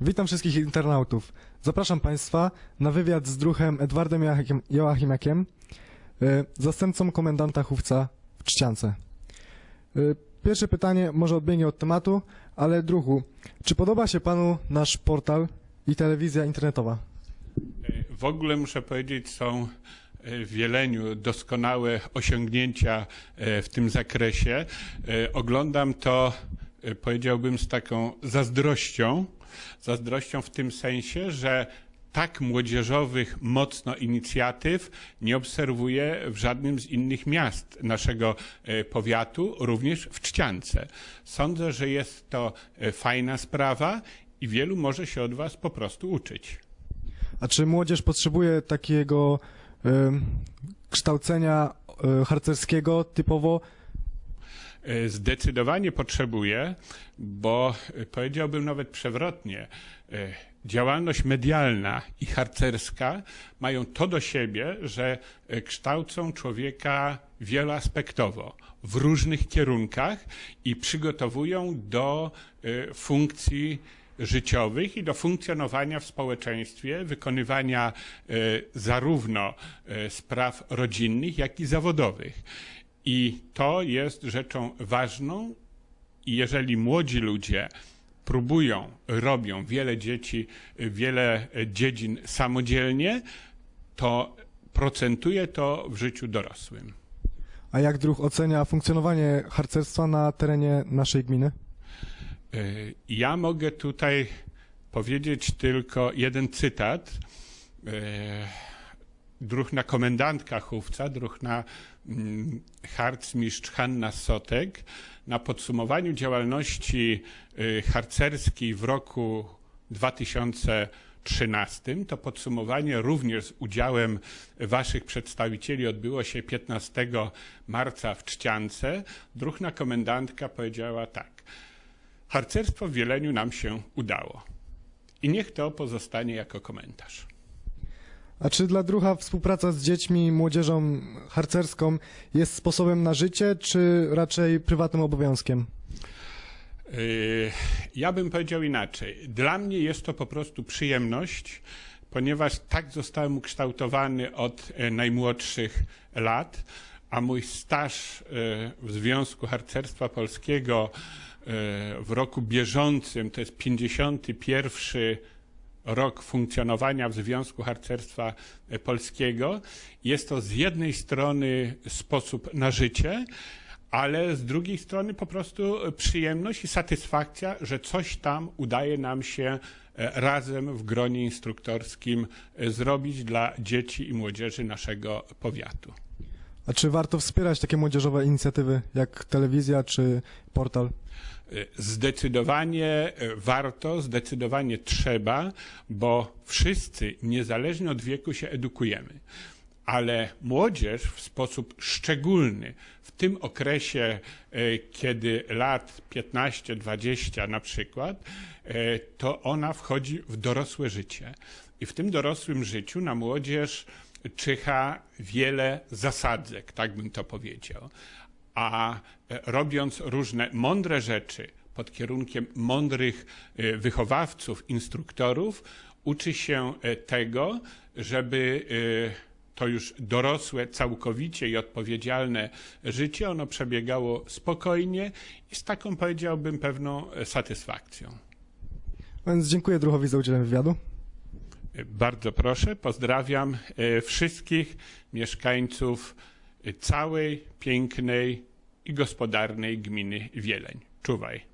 Witam wszystkich internautów. Zapraszam Państwa na wywiad z druhem Edwardem Joachim- Joachimiakiem, y, zastępcą komendanta Chówca w Czciance. Y, Pierwsze pytanie może odbiegnie od tematu, ale druhu, czy podoba się Panu nasz portal i telewizja internetowa? W ogóle muszę powiedzieć, są e, w Wieleniu doskonałe osiągnięcia e, w tym zakresie. E, Oglądam to, e, powiedziałbym, z taką zazdrością. Zazdrością w tym sensie, że tak młodzieżowych mocno inicjatyw nie obserwuję w żadnym z innych miast naszego e, powiatu, również w Czciance. Sądzę, że jest to e, fajna sprawa i wielu może się od Was po prostu uczyć. A czy młodzież potrzebuje takiego y, kształcenia y, harcerskiego typowo? E, Zdecydowanie potrzebuje, bo e, powiedziałbym nawet przewrotnie, e, działalność medialna i harcerska mają to do siebie, że kształcą człowieka wieloaspektowo w różnych kierunkach i przygotowują do funkcji życiowych i do funkcjonowania w społeczeństwie, wykonywania zarówno spraw rodzinnych, jak i zawodowych. I to jest rzeczą ważną. I jeżeli młodzi ludzie próbują, robią wiele dzieci, wiele dziedzin samodzielnie, to procentuje to w życiu dorosłym. A jak druh ocenia funkcjonowanie harcerstwa na terenie naszej gminy? Y, Ja mogę tutaj powiedzieć tylko jeden cytat. Druhna komendantka Chówca, druhna mm, harcmistrz Hanna Sotek na podsumowaniu działalności y, harcerskiej w roku 2013, to podsumowanie również z udziałem waszych przedstawicieli odbyło się 15 marca w Czciance. Druhna komendantka powiedziała tak. Harcerstwo w Wieleniu nam się udało. I niech to pozostanie jako komentarz. A czy dla druha współpraca z dziećmi i młodzieżą harcerską jest sposobem na życie, czy raczej prywatnym obowiązkiem? Yy, Ja bym powiedział inaczej. Dla mnie jest to po prostu przyjemność, ponieważ tak zostałem ukształtowany od e, najmłodszych lat, a mój staż e, w Związku Harcerstwa Polskiego e, w roku bieżącym, to jest 51 rok funkcjonowania w Związku Harcerstwa Polskiego, jest to z jednej strony sposób na życie, ale z drugiej strony po prostu przyjemność i satysfakcja, że coś tam udaje nam się e, razem w gronie instruktorskim e, zrobić dla dzieci i młodzieży naszego powiatu. A czy warto wspierać takie młodzieżowe inicjatywy jak telewizja czy portal? Zdecydowanie e, warto, zdecydowanie trzeba, bo wszyscy, niezależnie od wieku, się edukujemy. Ale młodzież w sposób szczególny w tym okresie, e, kiedy lat 15-20 na przykład, e, to ona wchodzi w dorosłe życie. I w tym dorosłym życiu na młodzież czyha wiele zasadzek, tak bym to powiedział a e, robiąc różne mądre rzeczy pod kierunkiem mądrych e, wychowawców, instruktorów, uczy się e, tego, żeby to już dorosłe, całkowicie i odpowiedzialne życie, ono przebiegało spokojnie i z taką, powiedziałbym, pewną satysfakcją. Więc dziękuję druhowi za udzielenie wywiadu. Bardzo proszę, pozdrawiam wszystkich mieszkańców całej pięknej i gospodarnej gminy Wieleń. Czuwaj.